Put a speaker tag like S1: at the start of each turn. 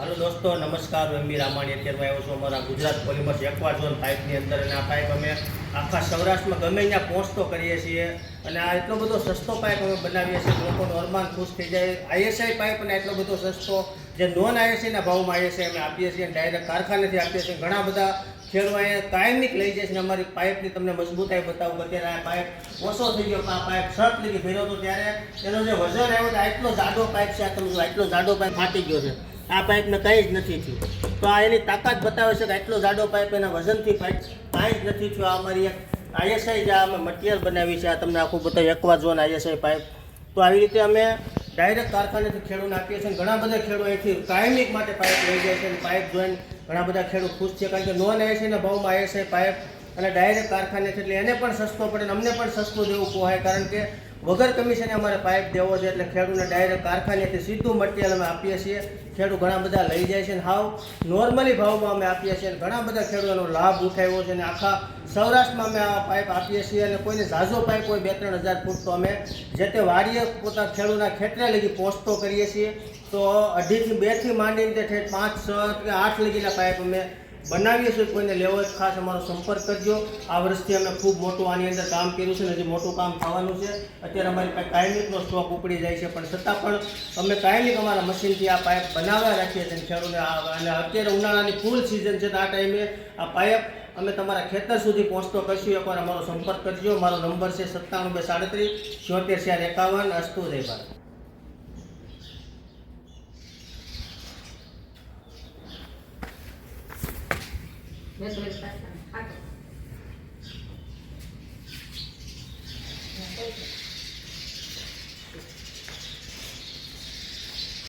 S1: હાલો દોસ્તો, નમસ્કાર, હું એમબી રામાણી. અત્યારમાં આવ્યો છું અમારા ગુજરાત પોલીમર્સ એકવા ઝોન પાઇપની અંદર અને આ પાઇપ અમે આખા સૌરાષ્ટ્રમાં ગમે ત્યાં પહોંચતો કરીએ છીએ. અને આ એટલો બધો સસ્તો પાઇપ અમે બનાવીએ છીએ લોકો લોકોનું અરમાન ખુશ થઈ જાય. આઈએસઆઈ પાઇપ અને એટલો બધો સસ્તો જે નોન આઈએસઆઈના ભાવમાં આઈએસઆઈ અમે આપીએ છીએ અને ડાયરેક્ટ કારખાનેથી આપીએ છીએ. ઘણા બધા ખેડૂતો અહીંયા કાયમિક લઈ જાય છે અમારી પાઇપની તમને મજબૂતાઈ બતાવું અત્યારે આ પાઇપ ઓછો થઈ ગયો આ પાઇપ શર્ટ લીધી ભર્યો હતો ત્યારે એનો જે વજન આવ્યો આટલો જાડો પાઇપ છે, આ તમે આટલો જાડો પાઇપ ફાટી ગયો છે. આ પાઇપને કંઈ જ નથી થયું. તો આ એની તાકાત બતાવે છે કે આટલો જાડો પાઇપ એના વજનથી પાઇપ કાંઈ જ નથી થયું. આ અમારી એક આઈએસઆઈ જે અમે મટીરિયલ બનાવી છે, આ તમને આખું બતાવ્યું એકવા ઝોન આઈએસઆઈ પાઇપ. તો આવી રીતે અમે ડાયરેક્ટ કારખાનેથી ખેડૂતને આપીએ છીએ. ઘણા બધા ખેડૂતો અહીંથી કાયમિક માટે પાઇપ લઈ જાય છે અને પાઇપ જોઈને ઘણા બધા ખેડૂત ખુશ છે કારણ કે નોન આઈએસઆઈના ભાવમાં આઈએસઆઈ પાઇપ અને ડાયરેક્ટ છે એટલે એને પણ સસ્તો પડે અને અમને પણ સસ્તું દેવું પોહાય. કારણ કે વગર કમિશને અમારે પાઇપ દેવો છે એટલે ખેડૂતને ડાયરેક્ટ કારખાનેથી સીધું મટીરિયલ અમે આપીએ છીએ. ખેડૂત ઘણા બધા લઈ જાય છે અને હાવ નોર્મલી ભાવમાં અમે આપીએ છીએ. અને ઘણા બધા ખેડૂતોનો લાભ ઉઠાવ્યો છે અને આખા સૌરાષ્ટ્રમાં અમે આ પાઇપ આપીએ છીએ અને કોઈને ઝાઝો પાઇપ હોય બે ત્રણ હજાર ફૂટ તો અમે જે તે વાડીએ પોતા ખેડૂતના ખેતરે લગી પહોંચતો કરીએ છીએ. તો અઢીથી બેથી માંડીને તે ઠેઠ પાંચ, છ કે આઠ લગીના પાઇપ અમે બનાવીએ છીએ, કોઈને લેવો ખાસ અમારો સંપર્ક કરજો. આ વર્ષથી અમે ખૂબ મોટું આની અંદર કામ કર્યું છે ને હજી મોટું કામ થવાનું છે. અત્યારે અમારી પાસે કાયમિકનો સ્ટોક ઉપડી જાય છે, પણ છતાં પણ અમે કાયમિક અમારા મશીનથી આ પાઇપ બનાવ્યા રાખીએ છીએ ખેડૂતને અને અત્યારે ઉનાળાની ફૂલ સિઝન છે આ ટાઈમે આ પાઇપ અમે તમારા ખેતર સુધી પહોંચતો કરશું. એકવાર અમારો સંપર્ક કરજો. મારો નંબર છે સત્તાણું બે સાડત્રીસ, છોતેર ચાર એકાવન, અસ્તુ જય
S2: Thank you.